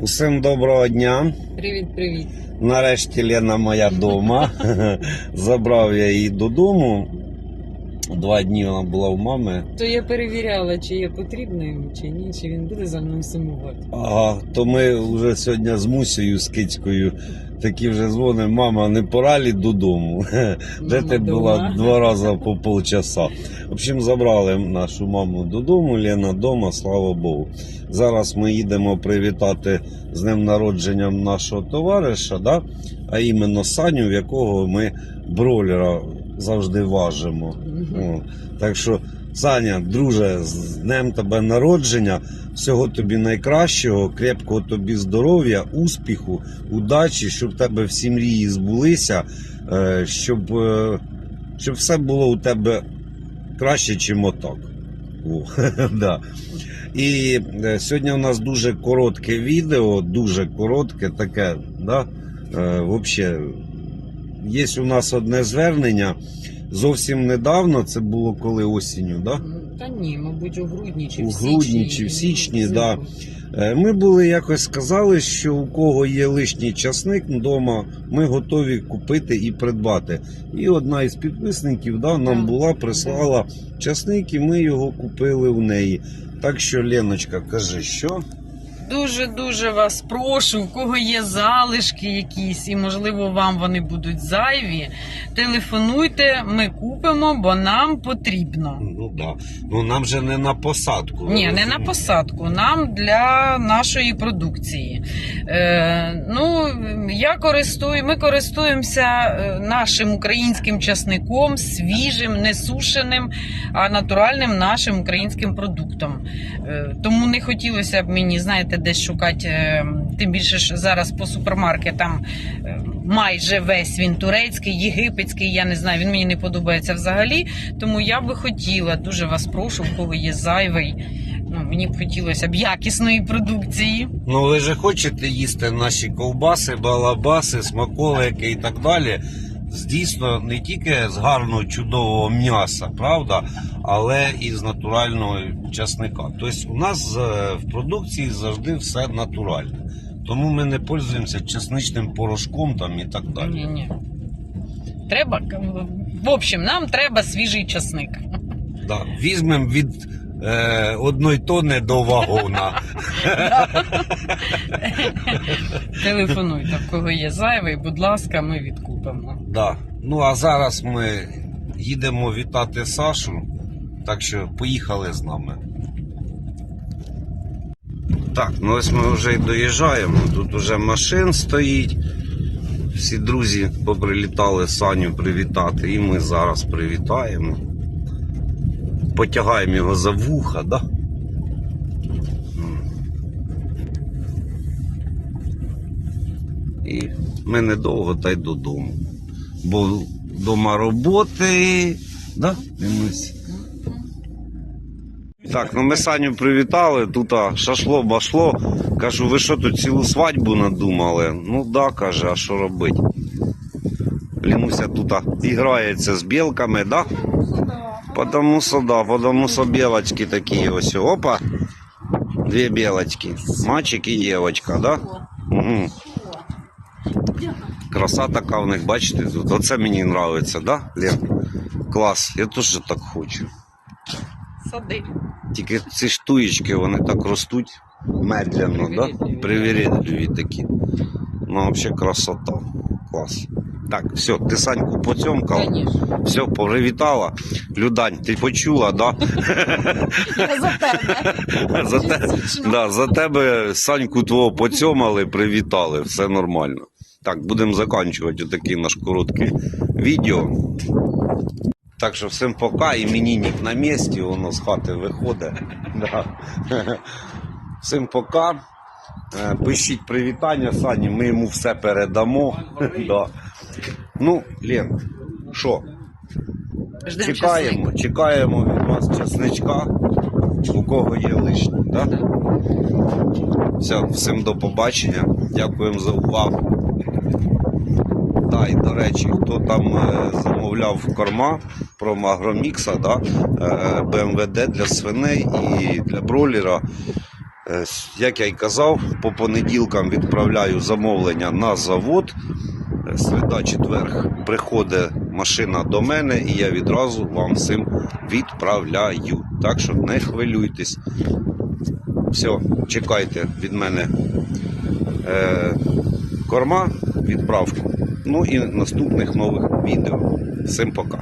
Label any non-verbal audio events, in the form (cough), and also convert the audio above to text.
Усім доброго дня. Привіт, привіт. Нарешті Лена моя дома. (laughs) Забрав я її додому. Два дні вона була в мами. То я перевіряла, чи я потрібна йому, чи ні, чи він буде за мною сумувати. А то ми вже сьогодні з Мусею, з Кицькою, такі вже дзвонимо, мама, не пора лі додому. (laughs) Де ти була два рази по полчаса. В общем, забрали нашу маму додому, Лена вдома, слава Богу. Зараз ми їдемо привітати з днем народженням нашого товариша, да? а іменно Саню, в якого ми бролера завжди важимо. Так що, Саня, друже, з днем тебе народження. Всього тобі найкращого, крепкого тобі здоров'я, успіху, удачі, щоб в тебе всі мрії збулися, е, щоб, е, щоб все було у тебе краще, чим отак. (laughs) Да. І е, сьогодні у нас дуже коротке відео, дуже коротке таке, да? Е, вообще, є у нас одне звернення. Зовсім недавно, це було коли осінню, да? Та ні, мабуть, у грудні чи У в січні. грудні чи в січні, взимку. да. Е, Ми були якось сказали, що у кого є лишній часник вдома, ми готові купити і придбати. І одна із підписників да, нам була, прислала часник, і ми його купили в неї. Так що, Леночка, кажи, що? Дуже-дуже вас прошу, у кого є залишки якісь, і можливо вам вони будуть зайві. Телефонуйте, ми купимо, бо нам потрібно. Ну да. Ну нам же не на посадку. Ні, не на посадку, нам для нашої продукції. Е, ну, я користую, ми користуємося е, нашим українським часником, свіжим, не сушеним, а натуральним нашим українським продуктом. Е, тому не хотілося б мені, знаєте, десь шукати, е, тим більше ж зараз по супермаркетам е, майже весь він турецький, єгипетський, я не знаю, він мені не подобається взагалі. Тому я би хотіла, дуже вас прошу, кого є зайвий. Ну, мені б хотілося б якісної продукції. Ну ви же хочете їсти наші ковбаси, балабаси, смаколики і так далі. З Дійсно, не тільки з гарного чудового м'яса, правда, але і з натурального часника. Тобто у нас е, в продукції завжди все натуральне. Тому ми не пользуємося чесничним порошком там і так Ні, далі. ні. Треба, в общем, нам треба свіжий часник. Да. Візьмемо від е, одної тони до вагона. (laughs) Телефонуйте, в кого є зайвий, будь ласка, ми відкупимо. Да. Ну а зараз ми їдемо вітати Сашу. Так що поїхали з нами. Так, ну ось ми вже й доїжджаємо. Тут уже машин стоїть. Всі друзі поприлітали Саню привітати, і ми зараз привітаємо. Потягаємо його за вуха, да? І ми недовго та й додому. Бо вдома роботи. Да? Так, ну ми Саню привітали, тут шашло башло. Кажу, ви що тут цілу свадьбу надумали? Ну да, каже, а що робити? Лінуся тут іграється з білками, да? Потому що да, потому що білочки такі ось. Опа. Дві білочки. Мальчик і дівчинка, да? Угу. Краса така в них, бачите, тут. Оце мені подобається, да, Лен? Клас, я теж так хочу. Сади. Тільки ці штуєчки, вони так ростуть медленно, да? Привірідливі. Привірідливі такі. Ну, взагалі красота. Клас. Так, все, ти Саньку поцьомкав, Конечно. все, привітала. Людань, ти почула, да? Я за тебе. (laughs) За, те, да, за тебе Саньку твого поцьомали, привітали, все нормально. Так, будемо закінчувати такий наш короткий відео. Так що всім пока, іменинник на місці, воно з хати виходить. (laughs) Да. (laughs) Всім пока. Е, Пишіть привітання Сані, ми йому все передамо. Да. Ну, Лен, що? Ждем Чекаємо, чекаємо від вас часничка, у кого є лишній. Да? Все, всім до побачення. Дякуємо за увагу. Да, і до речі, хто там е, замовляв корма про Агромікса, да, е, БМВД для свиней і для бролера. Е, Як я й казав, по понеділкам відправляю замовлення на завод. Середа, четверг приходить машина до мене, і я відразу вам всім відправляю. Так що не хвилюйтесь. Все, чекайте від мене е, корма, відправку. Ну і наступних нових відео. Всім пока.